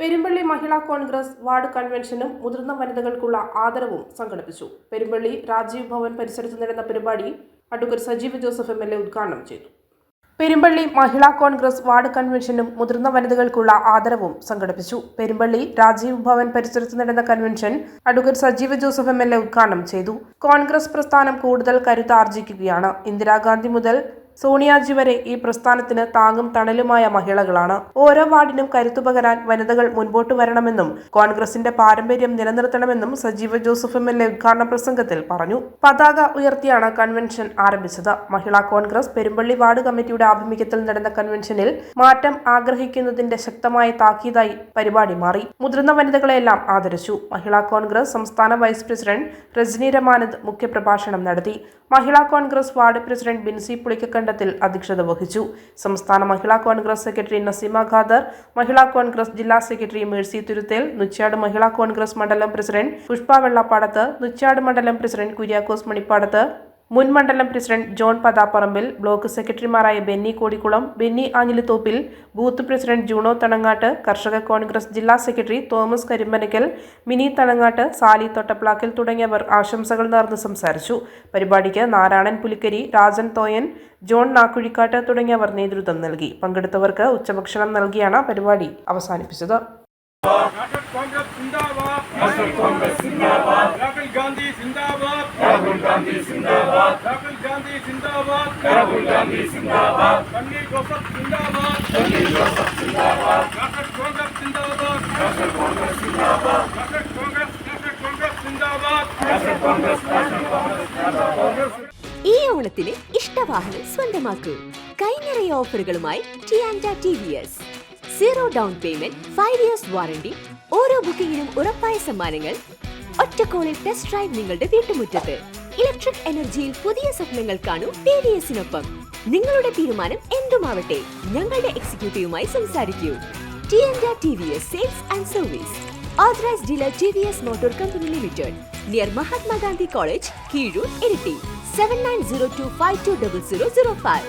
Perumpally Mahila Congress ward കൺവെൻഷനും മുതിർന്ന വനിതകൾക്കുള്ള ആദരവും സംഘടിപ്പിച്ചു. പെരുമ്പള്ളി രാജീവ് ഭവൻ പരിസരത്ത് നടന്ന പരിപാടി advocate Sajeev Joseph M L A ഉദ്ഘാടനം ചെയ്തു. പെരുമ്പള്ളി മഹിളാ കോൺഗ്രസ് വാർഡ് കൺവെൻഷനും മുതിർന്ന വനിതകൾക്കുള്ള ആദരവും സംഘടിപ്പിച്ചു. പെരുമ്പള്ളി രാജീവ് ഭവൻ പരിസരത്ത് നടന്ന convention advocate Sajeev Joseph M L A ഉദ്ഘാടനം ചെയ്തു. കോൺഗ്രസ് പ്രസ്ഥാനം കൂടുതൽ കരുത്താർജിക്കുകയാണ്. ഇന്ദിരാഗാന്ധി മുതൽ സോണിയാജി വരെ ഈ പ്രസ്ഥാനത്തിന് താങ്ങും തണലുമായ മഹിളകളാണ്. ഓരോ വാർഡിനും കരുത്തുപകരാൻ വനിതകൾ മുൻപോട്ട് വരണമെന്നും കോൺഗ്രസിന്റെ പാരമ്പര്യം നിലനിർത്തണമെന്നും സജീവ ജോസഫ് എം എൽ എ ഉദ്ഘാടന പ്രസംഗത്തിൽ പറഞ്ഞു. പതാക ഉയർത്തിയാണ് കൺവെൻഷൻ ആരംഭിച്ചത്. മഹിളാ കോൺഗ്രസ് പെരുമ്പള്ളി വാർഡ് കമ്മിറ്റിയുടെ ആഭിമുഖ്യത്തിൽ നടന്ന കൺവെൻഷനിൽ മാറ്റം ആഗ്രഹിക്കുന്നതിന്റെ ശക്തമായ താക്കീതായി പരിപാടി മാറി. മുതിർന്ന വനിതകളെല്ലാം ആദരിച്ചു. മഹിളാ കോൺഗ്രസ് സംസ്ഥാന വൈസ് പ്രസിഡന്റ് രജനി രമാനന്ദ് മുഖ്യപ്രഭാഷണം നടത്തി. Mahila Congress ward president Binsi Pulikkakandathil അധ്യക്ഷത വഹിച്ചു. സംസ്ഥാന Mahila Congress secretary Naseema Khader Mahila Congress ജില്ലാ സെക്രട്ടറി മേഴ്സി തുരുത്തേൽ നുച്ചാട് മഹിളാ കോൺഗ്രസ് മണ്ഡലം പ്രസിഡന്റ് പുഷ്പ വെള്ളപ്പാടത്ത് നുച്ചാട് മണ്ഡലം പ്രസിഡന്റ് കുര്യാക്കോസ് മണിപ്പാടത്ത് മുൻ മണ്ഡലം പ്രസിഡന്റ് ജോൺ പതാപ്പറമ്പിൽ ബ്ലോക്ക് സെക്രട്ടറിമാരായ ബെന്നി കോടിക്കുളം ബെന്നി ആഞ്ഞിലിത്തോപ്പിൽ ബൂത്ത് പ്രസിഡന്റ് ജൂണോ തണങ്ങാട്ട് കർഷക കോൺഗ്രസ് ജില്ലാ സെക്രട്ടറി തോമസ് കരിമ്പനക്കൽ മിനി തണങ്ങാട്ട് സാലി തൊട്ടപ്ലാക്കിൽ തുടങ്ങിയവർ ആശംസകൾ നേർന്ന് സംസാരിച്ചു. പരിപാടിക്ക് നാരായണൻ പുലിക്കരി രാജൻ തോയൻ ജോൺ നാക്കുഴിക്കാട്ട് തുടങ്ങിയവർ നേതൃത്വം നൽകി. പങ്കെടുത്തവർക്ക് ഉച്ചഭക്ഷണം നൽകിയാണ് പരിപാടി അവസാനിപ്പിച്ചത്. National Congress Zindabad. Rahul Gandhi Zindabad. Rahul Gandhi Zindabad. Rahul Gandhi Zindabad. Rahul Gandhi Zindabad. Sanjay Joseph Zindabad. Sanjay Joseph Zindabad. National Congress Zindabad. National Congress Zindabad. National Congress National Congress Zindabad. National Congress National Congress Zindabad. ഈ ഓണത്തിന് ഇഷ്ടവാഹനം സ്വന്തമാക്കൂ കൈനിറയ ഓഫറുകളുമായി T and T V S zero down payment five years warranty ഓരോ ബുക്കിംഗിനും ഉറപ്പായ സമ്മാനങ്ങൾ ഒറ്റക്കോളിൽ test drive നിങ്ങളുടെ വീട്ടുമുറ്റത്ത്. ഇലക്ട്രിക് എനർജിയിൽ പുതിയ സ്വപ്നങ്ങൾ കാണൂ ടി ഡി എസിനൊപ്പം നിങ്ങളുടെ തീരുമാനം എന്തുമാവട്ടെ ഞങ്ങളുടെ എക്സിക്യൂട്ടീവുമായി സംസാരിക്കൂ. T N T V S sales and service authorise dealer T V S motor company limited near Mahatma Gandhi college Keezhur Iritty seven nine zero two five two double zero zero five